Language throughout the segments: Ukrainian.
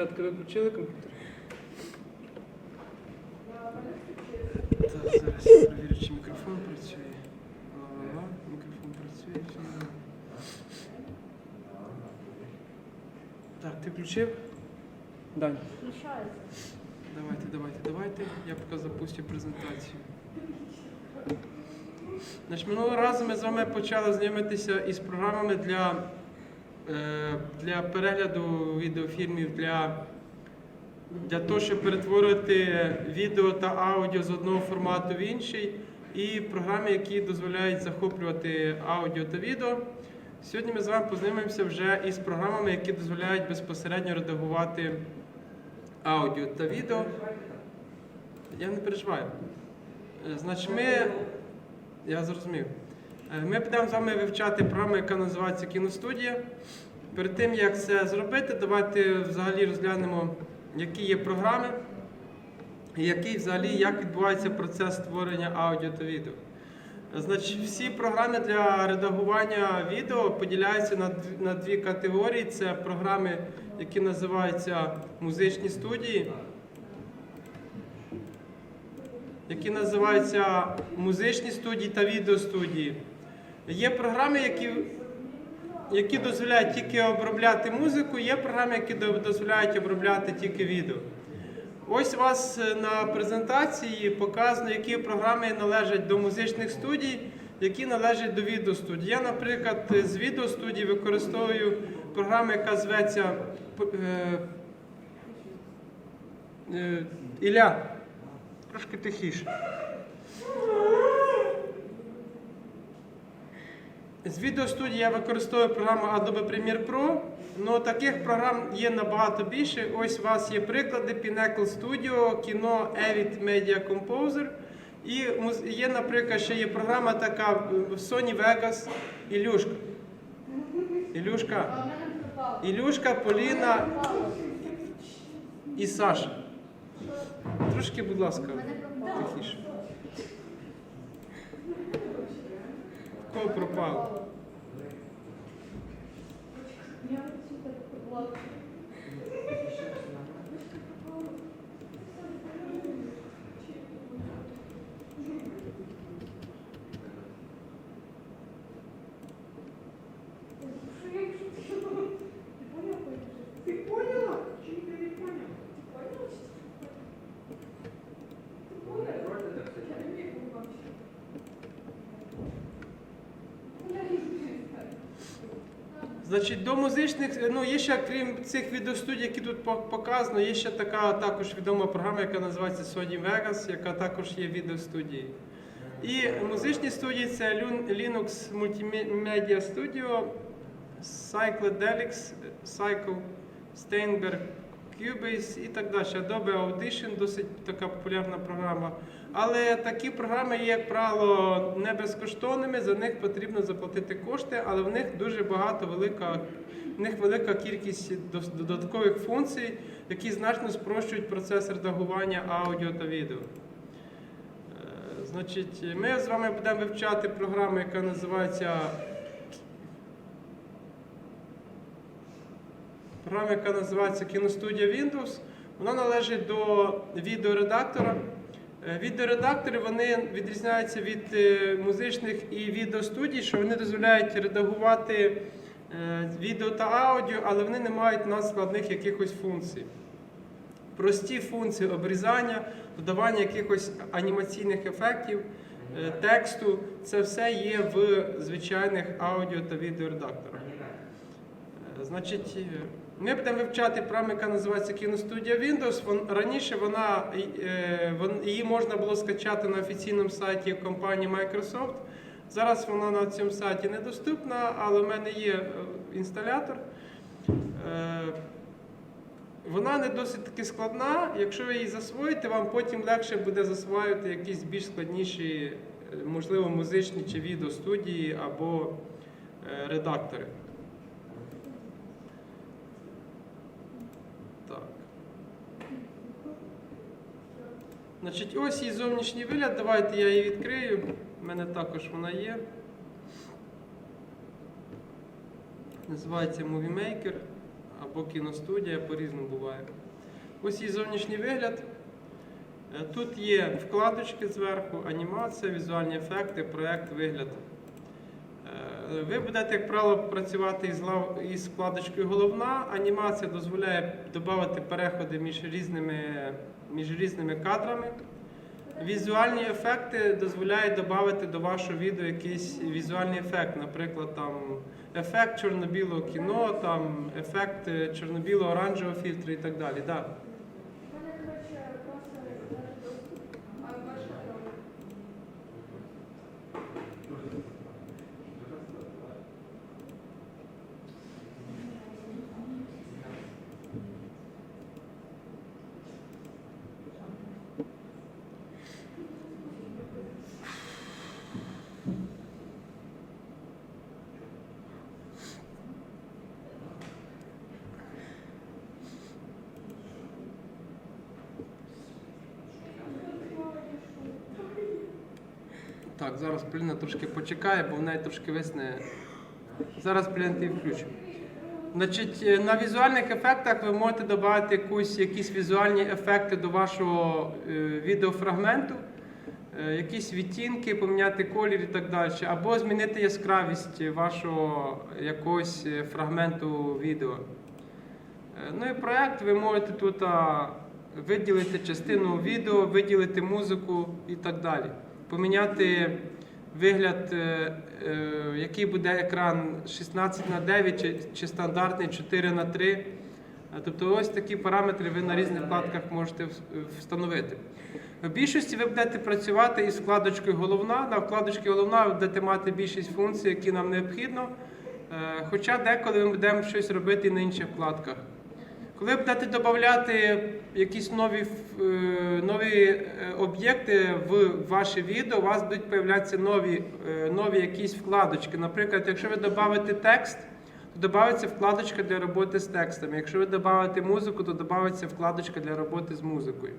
Дівчатка, ви включили комп'ютер? Так, зараз перевірю, чи мікрофон працює. Ага, мікрофон працює, все нормально. Так, ти включив? Дань, Включається. давайте, давайте, давайте. Я поки запустю презентацію. Значить, минулого разу ми з вами почали знайомитися із програмами для, для перегляду відеофільмів, для, для того, щоб перетворити відео та аудіо з одного формату в інший, і програми, які дозволяють захоплювати аудіо та відео. Сьогодні ми з вами познайомимося вже із програмами, які дозволяють безпосередньо редагувати аудіо та відео. Я не переживаю. Е, Значить, ми. Я зрозумів. Е, Ми будемо з вами вивчати програму, яка називається Кіностудія. Перед тим, як це зробити, давайте взагалі розглянемо, які є програми, і який взагалі як відбувається процес створення аудіо та відео. Значить, всі програми для редагування відео поділяються на дві, на дві категорії. Це програми, які називаються музичні студії, які називаються музичні студії та відеостудії. Є програми, які, які дозволяють тільки обробляти музику, є програми, які дозволяють обробляти тільки відео. Ось у вас е, на презентації показано, які програми належать до музичних студій, які належать до відеостудій. Я, наприклад, з відеостудії використовую програму, яка зветься е, е, Ілля. Трошки тихіше. З відеостудії я використовую програму Adobe Premiere Pro. Ну, таких програм є набагато більше. Ось у вас є приклади Pinnacle Studio, кіно Avid Media Composer. І є, наприклад, ще є програма така е, Sony Vegas Ілюшка. Ілюшка. Ілюшка, Поліна і Саша. Трошки, будь ласка, тихіше. Кого Значить, до музичних, ну є ще крім цих відеостудій, які тут показано, є ще така також відома програма, яка називається Sony Vegas, яка також є відеостудією. І музичні студії це Linux Multimedia Studio, Cycledelics, Cycle, Steinberg, Cubase і так далі. Adobe Audition досить така популярна програма. Але такі програми є, як правило, не безкоштовними, за них потрібно заплатити кошти, але в них дуже багато велика, в них велика кількість додаткових функцій, які значно спрощують процес редагування аудіо та відео. Е, Значить, ми з вами будемо вивчати програму, яка називається програма, яка називається Кіностудія Windows. Вона належить до відеоредактора. Е, Відеоредактори вони відрізняються від е, музичних і відеостудій, що вони дозволяють редагувати е, відео та аудіо, але вони не мають надскладних якихось функцій. Прості функції обрізання, додавання якихось анімаційних ефектів, тексту це все є в звичайних аудіо та відеоредакторах. Значить, ми будемо вивчати програму, яка називається Кіностудія Windows. Вон, раніше вона, е, її можна було скачати на офіційному сайті компанії Microsoft. Зараз вона на цьому сайті недоступна, але в мене є е, інсталятор. Е, Вона не досить таки складна. Якщо ви її засвоїте, вам потім легше буде засвоювати якісь більш складніші, можливо, музичні чи відеостудії або редактори. Так. Значить, ось її зовнішній вигляд. Давайте я її відкрию. У мене також вона є. Називається Movie Maker. або кіностудія, по-різному буває. Ось її зовнішній вигляд. Е, Тут є вкладочки зверху, анімація, візуальні ефекти, проект, вигляд. Е, Ви будете, як правило, працювати із вкладочкою головна. Анімація дозволяє додати переходи між різними, між різними кадрами. Візуальні ефекти дозволяють додати до вашого відео якийсь візуальний ефект, наприклад, там ефект чорно-білого кіно, там ефект е, чорно-біло-оранжевого фільтру і так далі. Да. Так, зараз Поліна трошки почекає, бо в неї трошки висне. Зараз Поліна ти включу. Значить, е, на візуальних ефектах ви можете додати якусь, якісь візуальні ефекти до вашого е, відеофрагменту, е, якісь відтінки, поміняти колір і так далі, або змінити яскравість вашого якогось е, фрагменту відео. Е, Ну і проект ви можете тут а, виділити частину відео, виділити музику і так далі. Поміняти вигляд, е, е, який буде екран 16 на 9 чи, чи стандартний 4 на 3. Е, Тобто ось такі параметри ви на різних вкладках можете встановити. В більшості ви будете працювати із вкладочкою головна. На вкладочці головна ви будете мати більшість функцій, які нам необхідно. Е, Хоча деколи ми будемо щось робити на інших вкладках. Коли будете додати якісь нові, е, нові е, об'єкти в ваше відео, у вас будуть з'являтися нові, е, нові якісь вкладочки. Наприклад, якщо ви додавите текст, то додається вкладочка для роботи з текстами. Якщо ви додавите музику, то додається вкладочка для роботи з музикою.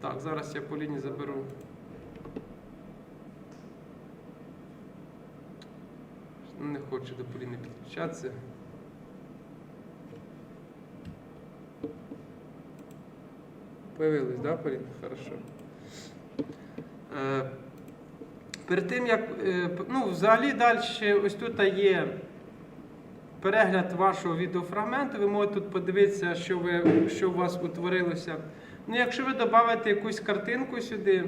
Так, зараз я по лінії заберу. Не хочу до Поліни підключатися. Появилась, да, Поліна? Хорошо. Е, перед тим як. е, ну, взагалі далі ось тут є перегляд вашого відеофрагменту. Ви можете тут подивитися, що, ви, що у вас утворилося. Ну, якщо ви додавите якусь картинку сюди,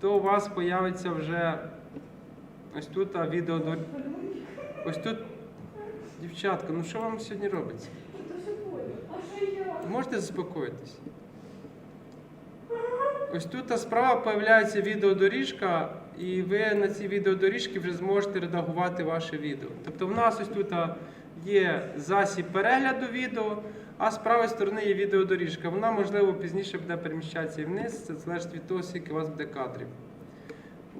то у вас з'явиться вже ось тут відео. Ось тут. Дівчатка, ну що вам сьогодні робиться? Можете заспокоїтись? Ось тут справа з'являється відеодоріжка, і ви на цій відеодоріжці вже зможете редагувати ваше відео. Тобто в нас ось тут є засіб перегляду відео, а з правої сторони є відеодоріжка. Вона, можливо, пізніше буде переміщатися і вниз, це залежить від того, скільки у вас буде кадрів.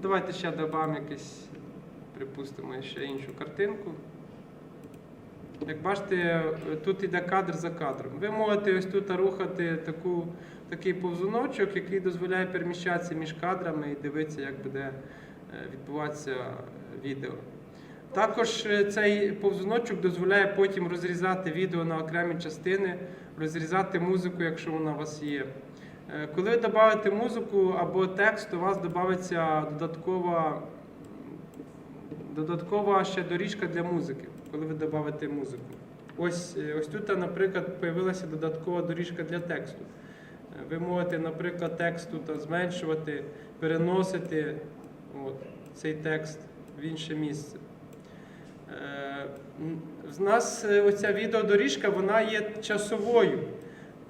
Давайте ще додамо якийсь, припустимо, ще іншу картинку. Як бачите, тут йде кадр за кадром. Ви можете ось тут рухати таку, такий повзуночок, який дозволяє переміщатися між кадрами і дивитися, як буде е, відбуватися відео. Також е, цей повзуночок дозволяє потім розрізати відео на окремі частини, розрізати музику, якщо вона у вас є. Е, Коли ви додаєте музику або текст, у вас додається додаткова додаткова ще доріжка для музики, коли ви додаєте музику. Ось, ось тут, наприклад, з'явилася додаткова доріжка для тексту. Ви можете, наприклад, текст тут зменшувати, переносити от, цей текст в інше місце. Е, В нас е, оця відеодоріжка вона є часовою.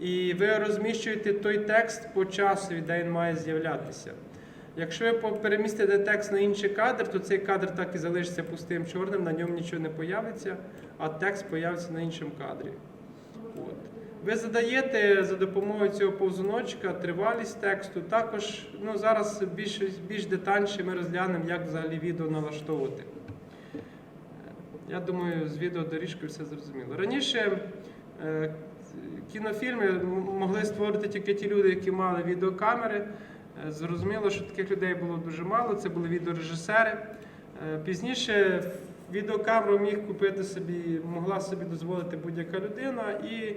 І ви розміщуєте той текст по часу, де він має з'являтися. Якщо ви перемістите текст на інший кадр, то цей кадр так і залишиться пустим чорним, на ньому нічого не появиться, а текст появиться на іншому кадрі. От. Ви задаєте за допомогою цього повзуночка тривалість тексту. Також ну, зараз більш, більш детальніше ми розглянемо, як взагалі відео налаштовувати. Я думаю, з відеодоріжкою все зрозуміло. Раніше е, кінофільми могли створити тільки ті люди, які мали відеокамери. Е, Зрозуміло, що таких людей було дуже мало. Це були відеорежисери. Е, Пізніше відеокамеру міг купити собі, могла собі дозволити будь-яка людина, і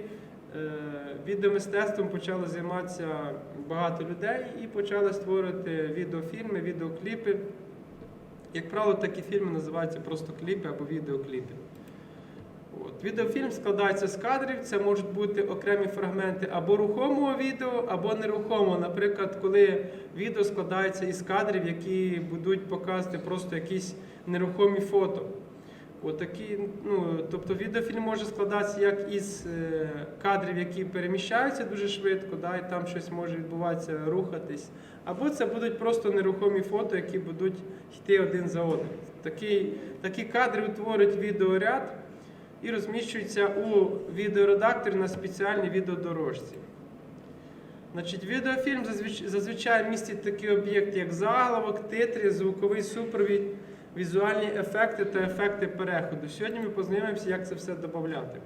відеомистецтвом почало займатися багато людей і почали створювати відеофільми, відеокліпи. Як правило, такі фільми називаються просто кліпи або відеокліпи. От. Відеофільм складається з кадрів, це можуть бути окремі фрагменти або рухомого відео, або нерухомого. Наприклад, коли відео складається із кадрів, які будуть показувати просто якісь нерухомі фото. Отакі, ну, тобто відеофільм може складатися як із е, кадрів, які переміщаються дуже швидко, да, і там щось може відбуватися, рухатись. Або це будуть просто нерухомі фото, які будуть йти один за одним. Такі, такі кадри утворюють відеоряд і розміщуються у відеоредакторі на спеціальній відеодорожці. Значить, відеофільм зазвич- зазвичай містить такі об'єкти, як заголовок, титри, звуковий супровід, візуальні ефекти та ефекти переходу. Сьогодні ми познайомимося, як це все додати.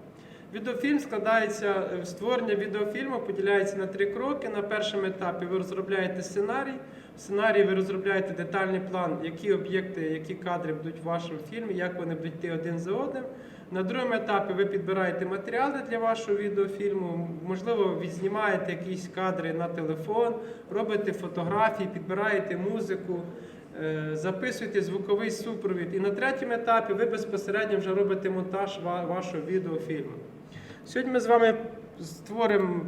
Відеофільм складається, е, створення відеофільму поділяється на три кроки. На першому етапі ви розробляєте сценарій. В сценарії ви розробляєте детальний план, які об'єкти, які кадри будуть в вашому фільмі, як вони будуть йти один за одним. На другому етапі ви підбираєте матеріали для вашого відеофільму, можливо, відзнімаєте якісь кадри на телефон, робите фотографії, підбираєте музику, записуєте звуковий супровід. І на третьому етапі ви безпосередньо вже робите монтаж ва- вашого відеофільму. Сьогодні ми з вами створимо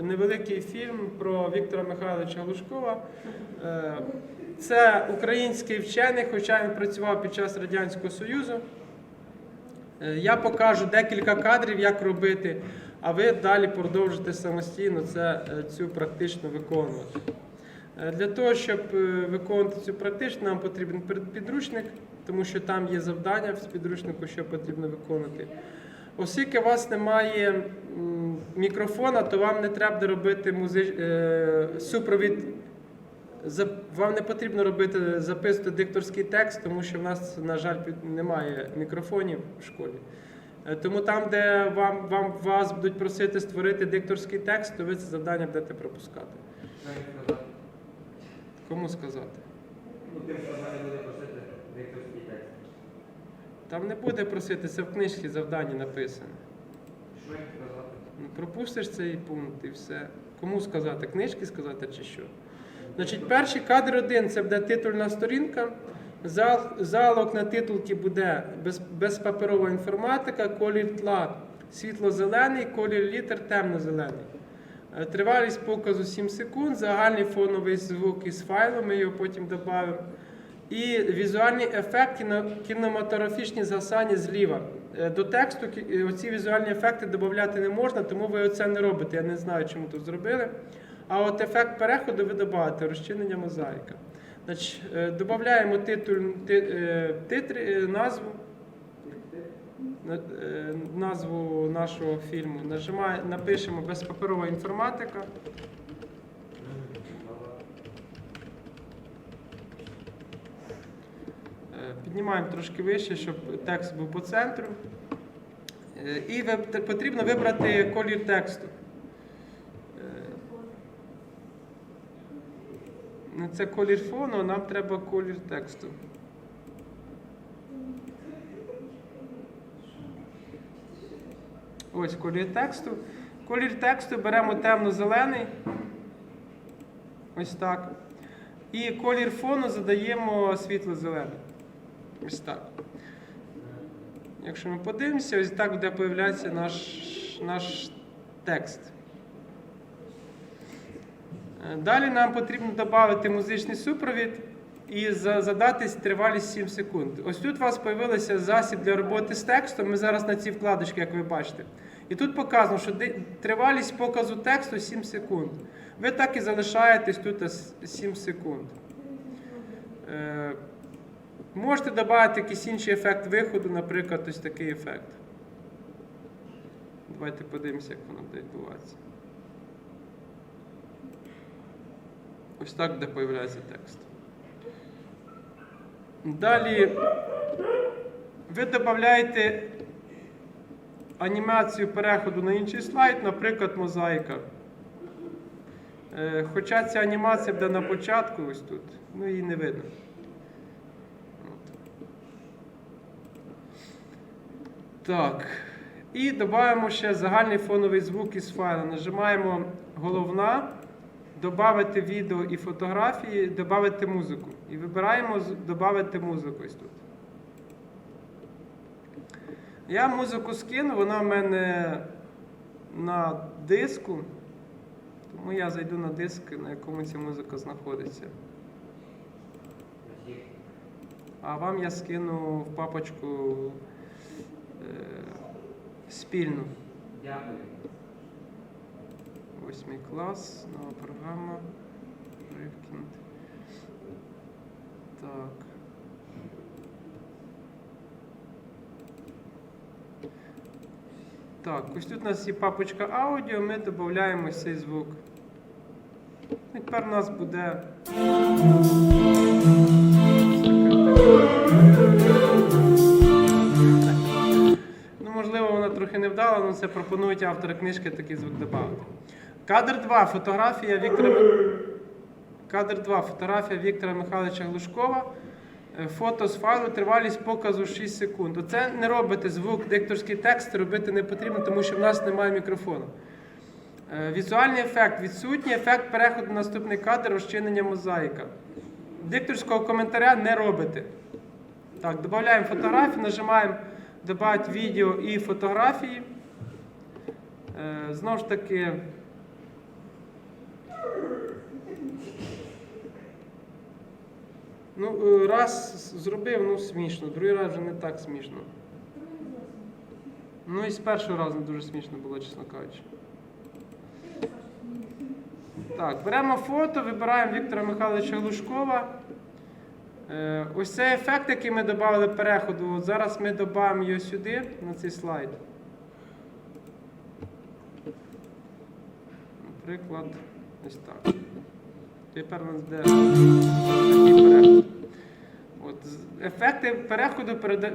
невеликий фільм про Віктора Михайловича Глушкова. Е, Це український вчений, хоча він працював під час Радянського Союзу. Е, Я покажу декілька кадрів, як робити, а ви далі продовжите самостійно це, е, цю практично виконувати. Е, Для того, щоб е, виконувати цю практично, нам потрібен підручник, тому що там є завдання з підручнику, що потрібно виконувати. Оскільки у вас немає мікрофона, то вам не треба робити музи... е, супровід. Вам не потрібно робити записувати дикторський текст, тому що в нас, на жаль, немає мікрофонів в школі. Тому там, де вам, вам вас будуть просити створити дикторський текст, то ви це завдання будете пропускати. Кому сказати? Ну, тим, що далі буде просити дикторський текст. Там не буде просити, це в книжці завдання написано. Що їм сказати? Ну, пропустиш цей пункт і все. Кому сказати? Книжки сказати чи що? Значить, перший кадр один це буде титульна сторінка. Зал, залог на титулці буде без, безпаперова інформатика, колір тла світло-зелений, колір літер темно-зелений. Е, Тривалість показу 7 секунд, загальний фоновий звук із файлу, ми його потім додамо. І візуальні ефекти на кінематографічні згасання зліва. Е, До тексту е, оці візуальні ефекти додати не можна, тому ви оце не робите. Я не знаю, чому тут зробили. А от ефект переходу ви додаєте, розчинення мозаїка. Додаємо титуль, ти, титри, е, назву, на- назву нашого фільму. Нажимає, напишемо безпаперова інформатика. Е, Піднімаємо трошки вище, щоб текст був по центру. Е, І потрібно вибрати колір тексту. Е, ну, Це колір фону, нам треба колір тексту. Ось колір тексту. Колір тексту беремо темно-зелений. Ось так. І колір фону задаємо світло-зелений. Ось так. Якщо ми подивимося, ось так буде появлятися наш, наш текст. Далі нам потрібно додати музичний супровід і за- задати тривалість 7 секунд. Ось тут у вас з'явився засіб для роботи з текстом. Ми зараз на цій вкладочці, як ви бачите. І тут показано, що тривалість показу тексту 7 секунд. Ви так і залишаєтесь тут 7 секунд. Е, Можете додати якийсь інший ефект виходу, наприклад, ось такий ефект. Давайте подивимося, як воно буде відбуватися. Ось так буде появляється текст. Далі ви додаєте анімацію переходу на інший слайд, наприклад, мозаїка. Е, Хоча ця анімація буде на початку, ось тут, ну її не видно. Так. І додаємо ще загальний фоновий звук із файлу. Нажимаємо головна, додати відео і фотографії, додати музику. І вибираємо додати музику ось тут. Я музику скину, вона в мене на диску. Тому я зайду на диск, на якому ця музика знаходиться. А вам я скину в папочку е, спільну. Дякую. Восьмий клас, нова програма. Ривкінд. Так. Так, ось тут у нас є папочка аудіо, ми додаємо цей звук. І тепер у нас буде. Ну, можливо, вона трохи не вдала, але це пропонують автори книжки такий звук додати. Кадр 2. Фотографія Віктора. Кадр 2. Фотографія Віктора Михайловича Глушкова. Е, Фото з файлу, тривалість показу 6 секунд. Оце не робити звук, дикторський текст робити не потрібно, тому що в нас немає мікрофону. Е, Візуальний ефект відсутній, ефект переходу на наступний кадр, розчинення мозаїка. Дикторського коментаря не робити. Так, додаємо фотографію, нажимаємо додати відео і фотографії. Е, знову ж таки. Ну, е, раз зробив, ну смішно, другий раз вже не так смішно. Ну і з першого разу не дуже смішно було, чесно кажучи. Так, беремо фото, вибираємо Віктора Михайловича Глушкова. Е, Ось цей ефект, який ми додали переходу, от зараз ми додамо його сюди, на цей слайд. Наприклад, ось так. Тепер у нас де ефекти переходу е,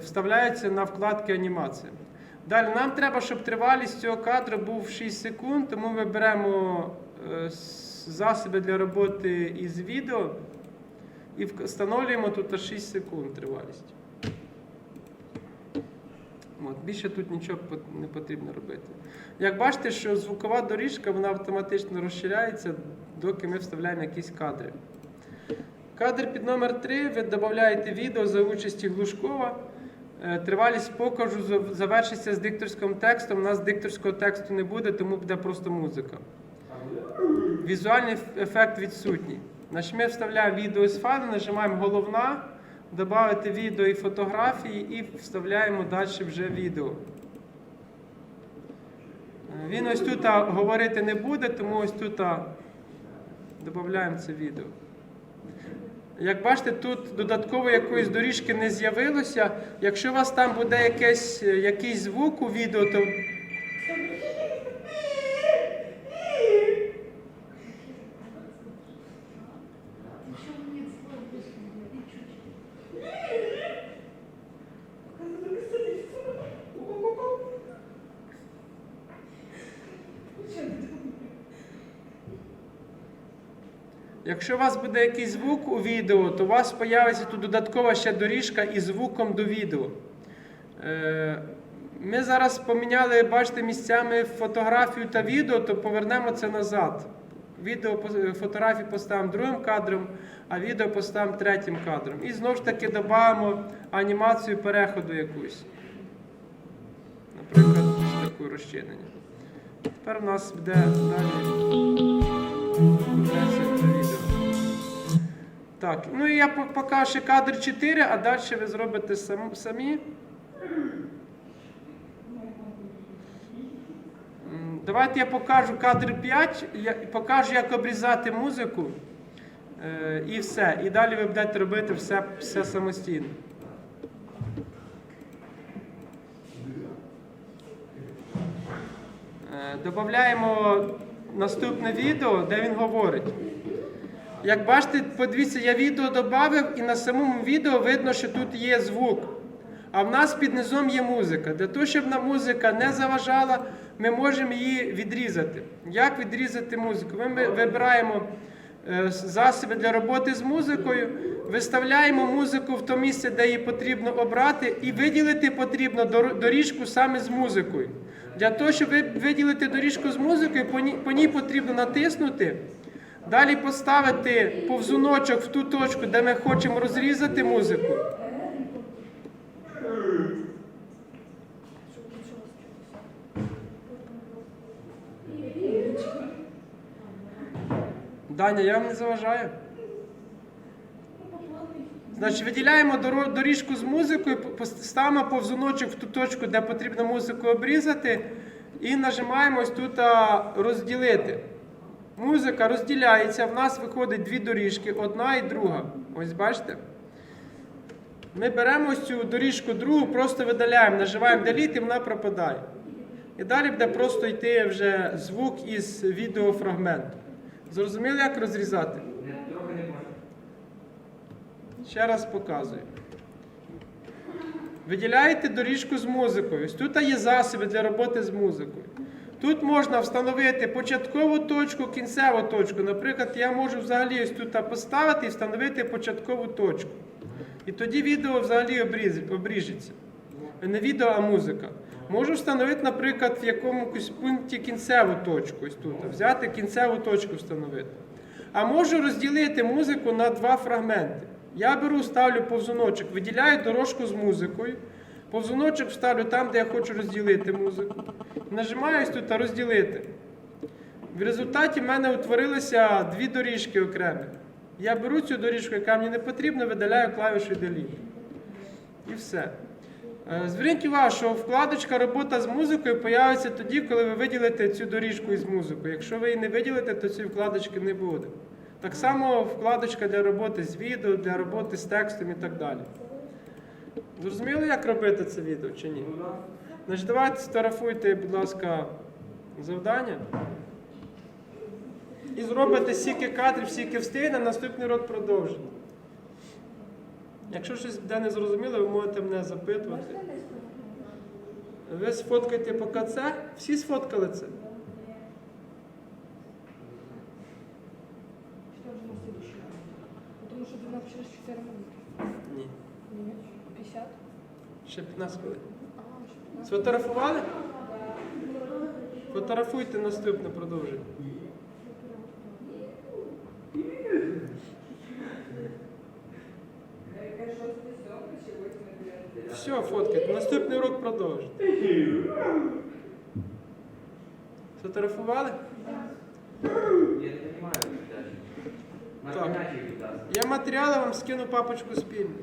вставляються на вкладки анімація. Далі нам треба, щоб тривалість цього кадру був 6 секунд, тому ми беремо е, засоби для роботи із відео і встановлюємо тут 6 секунд тривалість. От, більше тут нічого не потрібно робити. Як бачите, що звукова доріжка вона автоматично розширяється, доки ми вставляємо якісь кадри. Кадр під номер 3 ви додаєте відео за участі Глушкова. Е, Тривалість покажу завершиться з дикторським текстом. У нас дикторського тексту не буде, тому буде просто музика. Візуальний ефект відсутній. Значить, ми вставляємо відео з файлу, нажимаємо головна, додати відео і фотографії і вставляємо далі вже відео. Е, Він ось тут говорити не буде, тому ось тут додаємо це відео. Як бачите, тут додатково якоїсь доріжки не з'явилося. Якщо у вас там буде якесь, е, якийсь звук у відео, то Якщо у вас буде якийсь звук у відео, то у вас з'явиться тут додаткова ще доріжка із звуком до відео. Е, Ми зараз поміняли, бачите, місцями фотографію та відео, то повернемо це назад. Відео пос- фотографії поставимо другим кадром, а відео поставимо третім кадром. І знову ж таки додамо анімацію переходу якусь. Наприклад, таку розчинення. Тепер у нас буде далі. Так, ну і я по- покажу ще кадр 4, а далі ви зробите сам- самі. Давайте я покажу кадр 5, я покажу, як обрізати музику. Е, і все. І далі ви будете робити все, все самостійно. Е, Додаємо наступне відео, де він говорить. Як бачите, подивіться, я відео додав, і на самому відео видно, що тут є звук. А в нас під низом є музика. Для того, щоб нам музика не заважала, ми можемо її відрізати. Як відрізати музику? Ми вибираємо е, засоби для роботи з музикою, виставляємо музику в то місце, де її потрібно обрати, і виділити потрібно доріжку саме з музикою. Для того, щоб виділити доріжку з музикою, по ній потрібно натиснути. Далі поставити повзуночок в ту точку, де ми хочемо розрізати музику. Даня, я вам не заважаю. Значить, виділяємо доріжку з музикою, ставимо повзуночок в ту точку, де потрібно музику обрізати, і нажимаємо ось тут розділити. Музика розділяється, в нас виходить дві доріжки, одна і друга. Ось бачите? Ми беремо ось цю доріжку другу, просто видаляємо, нажимаємо Delete і вона пропадає. І далі буде просто йти вже звук із відеофрагменту. Зрозуміли, як розрізати? Ще раз показую. Виділяєте доріжку з музикою. Ось тут є засоби для роботи з музикою. Тут можна встановити початкову точку, кінцеву точку. Наприклад, я можу взагалі ось тут поставити і встановити початкову точку. І тоді відео взагалі обріжеться. Не відео, а музика. Можу встановити, наприклад, в якомусь пункті кінцеву точку. Ось тут. Взяти кінцеву точку встановити. А можу розділити музику на два фрагменти. Я беру, ставлю повзуночок, виділяю дорожку з музикою. Повзуночок ставлю там, де я хочу розділити музику. Нажимаю тут розділити. В результаті в мене утворилися дві доріжки окремі. Я беру цю доріжку, яка мені не потрібна, видаляю клавішу Delete. І все. Е, Зверніть увагу, що вкладочка робота з музикою появиться тоді, коли ви виділите цю доріжку із музикою. Якщо ви її не виділите, то цієї вкладочки не буде. Так само вкладочка для роботи з відео, для роботи з текстом і так далі. Зрозуміли, як робити це відео чи ні? Значить, давайте сфотографуйте, будь ласка, завдання. І зробите стільки кадрів, стільки встигне, наступний урок продовжимо. Якщо щось буде незрозуміло, ви можете мене запитувати. Ви сфоткайте поки це. Всі сфоткали це? Ще 15 хвилин. А, еще 15. Сфотографували? Фотографуйте наступне продовження. Все, фоткайте. Наступний урок продовжите. Сфотографували? Так. Я матеріали вам скину папочку спільну.